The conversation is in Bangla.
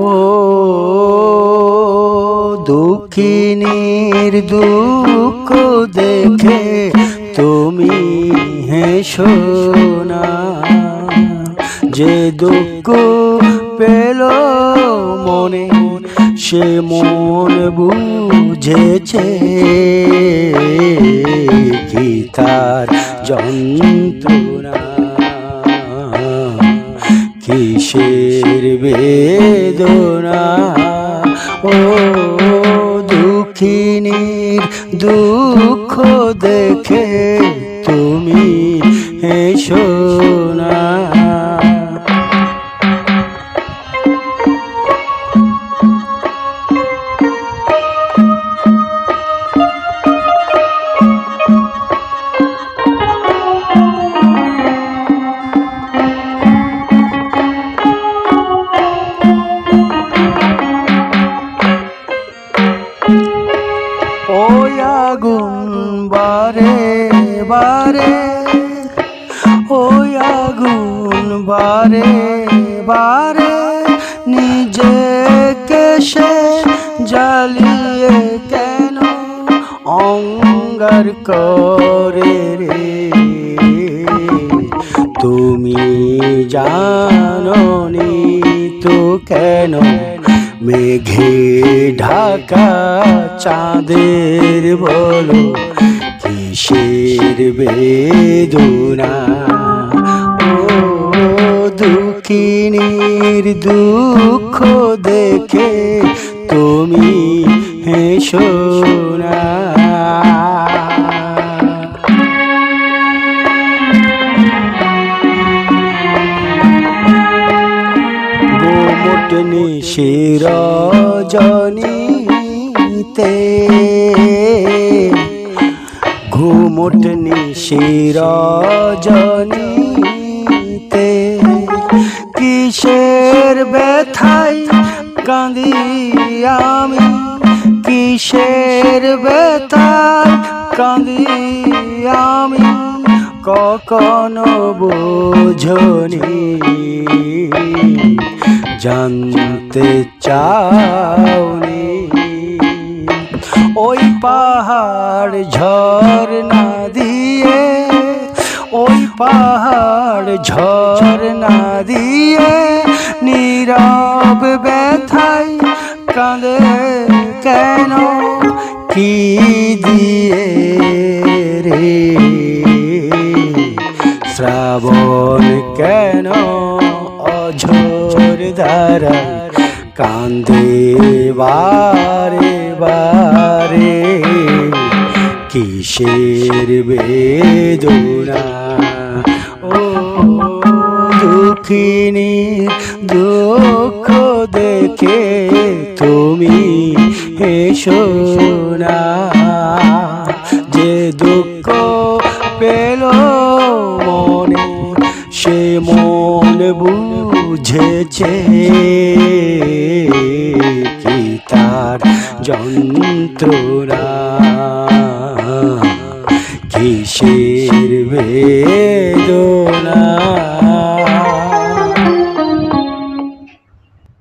ও দুঃখিনীর দুঃখ দেখে তুমি হেসো না। যে দুঃখ পেল মনে, সে মন বুঝেছে কি তার যন্ত্রণা। কিসের বেদনা? ও দুঃখিনীর দুঃখ দেখে তুমি হেসো আগুন বারে বারে, ওই আগুন বারে বারে, নিজেকে সে জ্বালিয়ে কেন অঙ্গার করে রে? তুমি জাননি তো কেন মেঘে ঢাকা চাঁদের বলো কিসের বেদনা? ও দুঃখিনীর দুঃখ দেখে তুমি হেসো না। গোমটনি শির জনিতে। ঘুমটনি শির জনিতে। কিসের ব্যথাই কাঁদি আমি? কিসের ব্যথাই কাঁদি আমি? কখনো বোঝনি। জানতে চাওনি। ওই পাহাড় ঝর্ণা দিয়ে, ওই পাহাড় ঝর্ণা দিয়ে নীরব ব্যথায় কাঁদে কেন? কি দিয়ে রে? শ্রাবণ কেন অঝোর দ্বারা কান্দে বারে বারে। কিসের বেদনা? ও দুঃখিনী, দুঃখ দেখে তুমি হেসো না। যে দুঃখ পেল মনে, সে মন বুঝেছে কি তার যন্ত্ররা কিসের বেদনা?